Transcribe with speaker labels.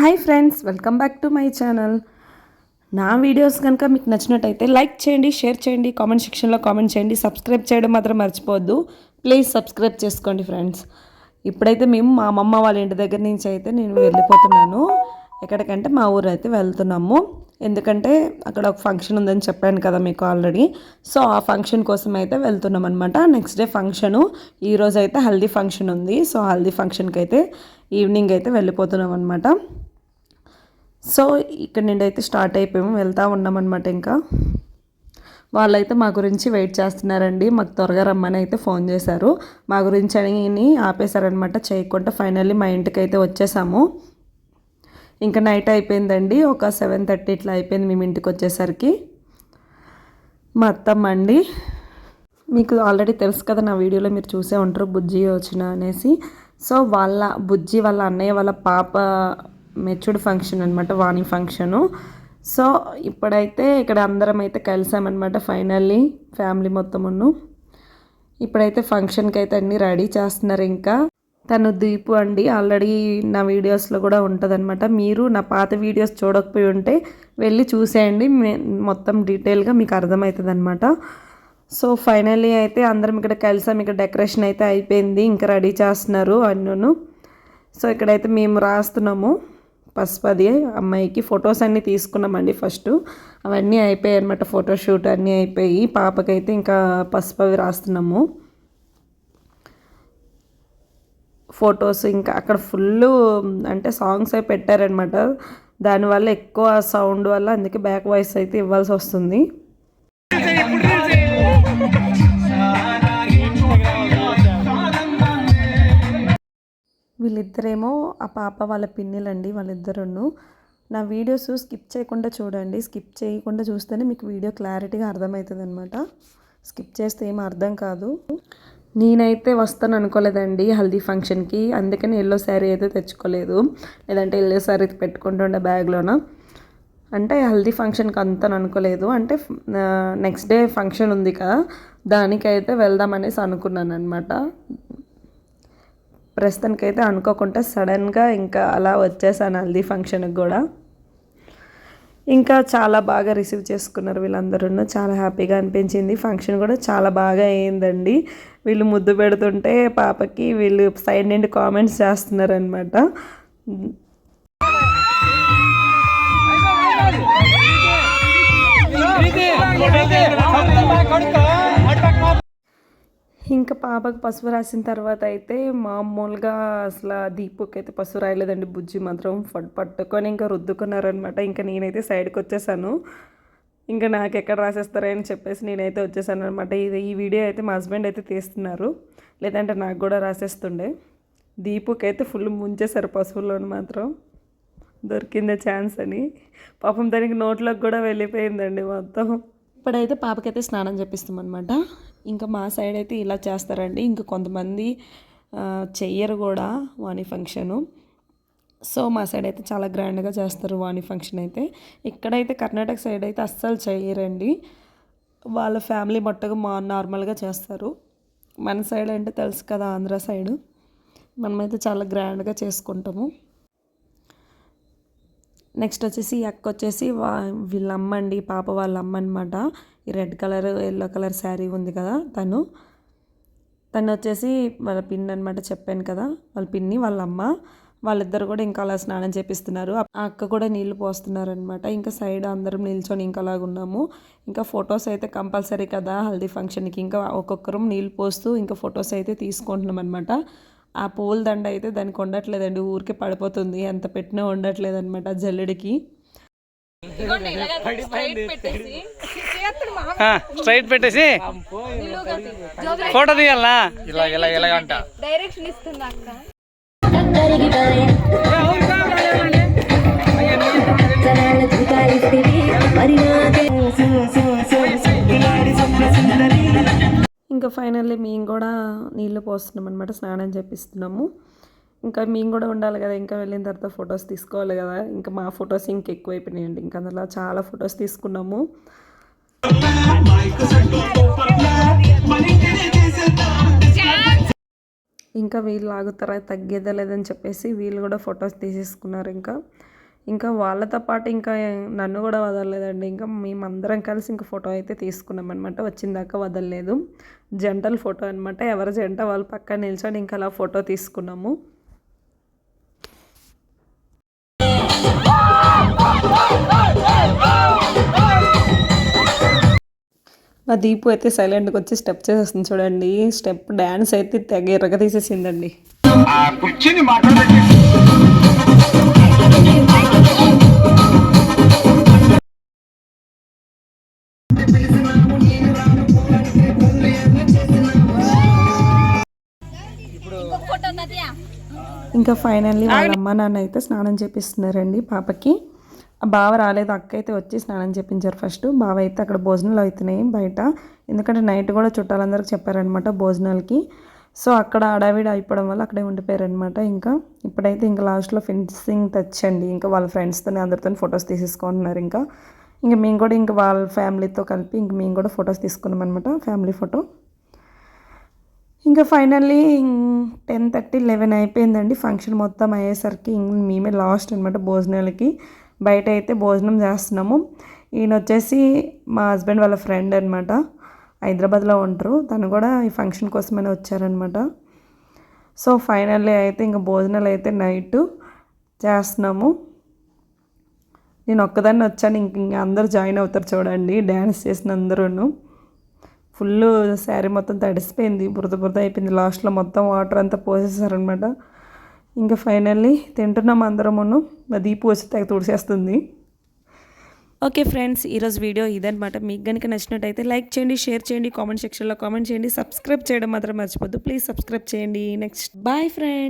Speaker 1: Hi friends welcome back to my channel. నా videos కనుక మీకు నచ్చినట్టయితే లైక్ చేయండి షేర్ చేయండి కామెంట్ సెక్షన్లో కామెంట్ చేయండి. సబ్స్క్రైబ్ చేయడం మాత్రం మర్చిపోవద్దు. ప్లీజ్ సబ్స్క్రైబ్ చేసుకోండి ఫ్రెండ్స్. ఇప్పుడైతే మేము మా అమ్మమ్మ వాళ్ళ ఇంటి దగ్గర నుంచి అయితే నేను వెళ్ళిపోతున్నాను. ఎక్కడికంటే మా ఊరు అయితే వెళ్తున్నాము. ఎందుకంటే అక్కడ ఒక ఫంక్షన్ ఉందని చెప్పాను కదా మీకు ఆల్రెడీ. సో ఆ ఫంక్షన్ కోసం అయితే వెళ్తున్నాం అనమాట నెక్స్ట్ డే ఫంక్షను. ఈరోజు అయితే హల్దీ ఫంక్షన్ ఉంది. సో హల్దీ ఫంక్షన్కి అయితే ఈవినింగ్ అయితే వెళ్ళిపోతున్నాం అనమాట సో ఇక్కడ నుండి అయితే స్టార్ట్ అయిపోయాము వెళ్తూ ఉన్నామన్నమాట ఇంకా. వాళ్ళైతే మా గురించి వెయిట్ చేస్తున్నారండి మాకు త్వరగా రమ్మని అయితే ఫోన్ చేశారు. మా గురించి అని ఆపేశారనమాట చేయకుండా ఫైనల్లీ మా ఇంటికి అయితే వచ్చేసాము. ఇంకా నైట్ అయిపోయిందండి ఒక సెవెన్ థర్టీ ఇట్లా అయిపోయింది మేము ఇంటికి వచ్చేసరికి. మా అత్తమ్మ అండి మీకు ఆల్రెడీ తెలుసు కదా నా వీడియోలో మీరు చూసే ఉంటారు బుజ్జి వచ్చిన అనేసి. సో వాళ్ళ బుజ్జి వాళ్ళ అన్నయ్య వాళ్ళ పాప మెచ్యూర్డ్ ఫంక్షన్ అనమాట వాణి ఫంక్షను సో ఇప్పుడైతే ఇక్కడ అందరం అయితే కలిసామన్నమాట ఫైనల్లీ ఫ్యామిలీ మొత్తమును. ఇప్పుడైతే ఫంక్షన్కి అయితే అన్నీ రెడీ చేస్తున్నారు ఇంకా. తను దీపు అండి ఆల్రెడీ నా వీడియోస్లో కూడా ఉంటుందన్నమాట. మీరు నా పాత వీడియోస్ చూడకపోయి ఉంటే వెళ్ళి చూసేయండి మొత్తం డీటెయిల్గా మీకు అర్థమవుతుంది అనమాట సో ఫైనల్లీ అయితే అందరం ఇక్కడ కలిసాం ఇక్కడ డెకరేషన్ అయితే అయిపోయింది ఇంకా రెడీ చేస్తున్నారు అన్నను. సో ఇక్కడైతే మేము రాస్తున్నాము. పసుపది అమ్మాయికి ఫొటోస్ అన్నీ తీసుకున్నామండి ఫస్ట్. అవన్నీ అయిపోయాయి అనమాట ఫోటోషూట్ అన్నీ అయిపోయి. పాపకైతే ఇంకా పసుపు అవి రాస్తున్నాము. ఫొటోస్ ఇంకా అక్కడ ఫుల్ అంటే సాంగ్స్ అవి పెట్టారనమాట దానివల్ల ఎక్కువ సౌండ్ వల్ల అందుకే బ్యాక్ వాయిస్ అయితే ఇవ్వాల్సి వస్తుంది. వీళ్ళిద్దరేమో ఆ పాప వాళ్ళ పిన్నిలండి వాళ్ళిద్దరును. నా వీడియోస్ స్కిప్ చేయకుండా చూడండి. స్కిప్ చేయకుండా చూస్తేనే మీకు వీడియో క్లారిటీగా అర్థమవుతుంది అనమాట స్కిప్ చేస్తే ఏం అర్థం కాదు. నేనైతే వస్తాను అనుకోలేదండి హల్దీ ఫంక్షన్కి. అందుకని ఎల్లో శారీ అయితే తెచ్చుకోలేదు. లేదంటే ఎల్లో శారీ పెట్టుకుంటుండే బ్యాగ్లోన. అంటే హల్దీ ఫంక్షన్కి అంత అనుకోలేదు. అంటే నెక్స్ట్ డే ఫంక్షన్ ఉంది కదా దానికైతే వెళ్దామనేసి అనుకున్నాను అనమాట ప్రస్తుతానికి అయితే అనుకోకుండా సడన్గా ఇంకా అలా వచ్చేసాను హల్దీ ఫంక్షన్కి కూడా. ఇంకా చాలా బాగా రిసీవ్ చేసుకున్నారు వీళ్ళందరూ. చాలా హ్యాపీగా అనిపించింది. ఫంక్షన్ కూడా చాలా బాగా అయిందండి. వీళ్ళు ముద్దు పెడుతుంటే పాపకి వీళ్ళు సైడ్ నుండి కామెంట్స్ చేస్తున్నారనమాట ఇంకా పాపకు పసుపు రాసిన తర్వాత అయితే మామూలుగా అసలు దీపుకి అయితే పసుపు రాయలేదండి. బుజ్జి మాత్రం పట్టుకొని ఇంకా రుద్దుకున్నారనమాట ఇంకా నేనైతే సైడ్కి వచ్చేసాను. ఇంకా నాకు ఎక్కడ రాసేస్తారని చెప్పేసి నేనైతే వచ్చేసాను అనమాట ఇది ఈ వీడియో అయితే మా హస్బెండ్ అయితే తీస్తున్నారు. లేదంటే నాకు కూడా రాసేస్తుండే. దీపుకి అయితే ఫుల్ ముంచేశారు పసుపులో మాత్రం. దొరికిందే ఛాన్స్ అని. పాపం దానికి నోట్లోకి కూడా వెళ్ళిపోయిందండి మొత్తం. ఇప్పుడైతే పాపకైతే స్నానం చేపిస్తాం అనమాట ఇంకా మా సైడ్ అయితే ఇలా చేస్తారండి. ఇంకా కొంతమంది చెయ్యరు కూడా వాణి ఫంక్షను. సో మా సైడ్ అయితే చాలా గ్రాండ్గా చేస్తారు వాణి ఫంక్షన్ అయితే. ఇక్కడైతే కర్ణాటక సైడ్ అయితే అస్సలు చేయరండి వాళ్ళ ఫ్యామిలీ మొట్టగా మా నార్మల్గా చేస్తారు. మన సైడ్ అంటే తెలుసు కదా ఆంధ్ర సైడు. మనమైతే చాలా గ్రాండ్గా చేసుకుంటాము. నెక్స్ట్ వచ్చేసి అక్క వచ్చేసి వా వీళ్ళ అమ్మ అండి పాప వాళ్ళ అమ్మ అనమాట ఈ red colour yellow colour sari ఉంది కదా తను. తను వచ్చేసి వాళ్ళ పిన్ని అనమాట చెప్పాను కదా వాళ్ళ పిన్ని వాళ్ళ అమ్మ వాళ్ళిద్దరు కూడా ఇంకా అలా స్నానం చేపిస్తున్నారు. ఆ అక్క కూడా నీళ్ళు పోస్తున్నారు అనమాట ఇంకా సైడ్ అందరం నిల్చొని ఇంకా అలాగ ఉన్నాము. ఇంకా ఫొటోస్ అయితే కంపల్సరీ కదా హల్దీ ఫంక్షన్కి. ఇంకా ఒక్కొక్కరం నీళ్ళు పోస్తూ ఇంకా ఫొటోస్ అయితే తీసుకుంటున్నాం అనమాట ఆ పూల దండ అయితే దానికి ఉండట్లేదండి ఊరికే పడిపోతుంది. ఎంత పెట్టినా ఉండట్లేదు అనమాట జల్లెడికి.
Speaker 2: స్ట్రైట్ పెట్టేసి ఫోటో తీయాలా?
Speaker 3: ఇలా ఇలా ఇలా అంట.
Speaker 4: డైరెక్షన్ ఇస్తుంది అక్క.
Speaker 1: ఇంకా ఫైనల్లీ మేము కూడా నీళ్ళు పోస్తున్నాం అనమాట స్నానం చేపిస్తున్నాము. ఇంకా మేము కూడా ఉండాలి కదా ఇంకా వెళ్ళిన తర్వాత ఫొటోస్ తీసుకోవాలి కదా. ఇంకా మా ఫొటోస్ ఇంకా ఎక్కువైపోయినాయండి ఇంకా అందులో చాలా ఫొటోస్ తీసుకున్నాము. ఇంకా వీళ్ళు ఆగుతారా తగ్గేదా లేదని చెప్పేసి వీళ్ళు కూడా ఫొటోస్ తీసేసుకున్నారు ఇంకా. ఇంకా వాళ్ళతో పాటు ఇంకా నన్ను కూడా వదలలేదండి. ఇంకా మేమందరం కలిసి ఇంకా ఫోటో అయితే తీసుకున్నాం అనమాట వచ్చిందాకా వదలలేదు. జంటల ఫోటో అనమాట ఎవరి జంట వాళ్ళు పక్కన నిల్చొని ఇంకా అలా ఫోటో తీసుకున్నాము. మా దీపు అయితే సైలెంట్గా వచ్చి స్టెప్ చేసేస్తుంది చూడండి. స్టెప్ డ్యాన్స్ అయితే తెగ ఎరగ తీసేసిందండి ఇంకా ఫైనల్లీ వాళ్ళ అమ్మ నాన్న అయితే స్నానం చేపిస్తున్నారండి పాపకి. బావ రాలేదు అక్క అయితే వచ్చి స్నానం చేపించారు ఫస్ట్ బావ అయితే అక్కడ భోజనాలు అవుతున్నాయి బయట. ఎందుకంటే నైట్ కూడా చుట్టాలందరికి చెప్పారనమాట భోజనాలకి. సో అక్కడ అడావిడి అయిపోవడం వల్ల అక్కడే ఉండిపోయారనమాట ఇంకా. ఇప్పుడైతే ఇంకా లాస్ట్లో ఫినిషింగ్ టచ్ అండి. ఇంకా వాళ్ళ ఫ్రెండ్స్తో అందరితో ఫొటోస్ తీసేసుకుంటున్నారు ఇంకా. ఇంకా మేము కూడా ఇంకా వాళ్ళ ఫ్యామిలీతో కలిపి ఇంక మేము కూడా ఫొటోస్ తీసుకున్నాం అనమాట ఫ్యామిలీ ఫోటో ఇంకా ఫైనల్లీ టెన్ థర్టీ లెవెన్ అయిపోయిందండి ఫంక్షన్ మొత్తం అయ్యేసరికి. మేమే లాస్ట్ అనమాట భోజనాలకి. బయట అయితే భోజనం చేస్తున్నాము. ఈయన వచ్చేసి మా హస్బెండ్ వాళ్ళ ఫ్రెండ్ అనమాట హైదరాబాద్లో ఉంటారు. తను కూడా ఈ ఫంక్షన్ కోసమని వచ్చారనమాట సో ఫైనల్లీ అయితే ఇంకా భోజనాలు అయితే నైట్ చేస్తున్నాము. నేను ఒక్కదాన్ని వచ్చాను. ఇంక ఇంక అందరూ జాయిన్ అవుతారు చూడండి. డ్యాన్స్ చేసిన అందరూను ఫుల్ శారీ మొత్తం తడిసిపోయింది బురద బురద అయిపోయింది. లాస్ట్లో మొత్తం వాటర్ అంతా పోసేసారనమాట ఇంకా ఫైనల్లీ తింటున్నాం అందరమును. దీపు వచ్చి తెగ తుడిసేస్తుంది. ఓకే ఫ్రెండ్స్ ఈరోజు వీడియో ఇదనమాట మీకు కనుక నచ్చినట్టయితే లైక్ చేయండి షేర్ చేయండి కామెంట్ సెక్షన్లో కామెంట్ చేయండి. సబ్స్క్రైబ్ చేయడం మాత్రం మర్చిపోద్దు. ప్లీజ్ సబ్స్క్రైబ్ చేయండి. Next boy friend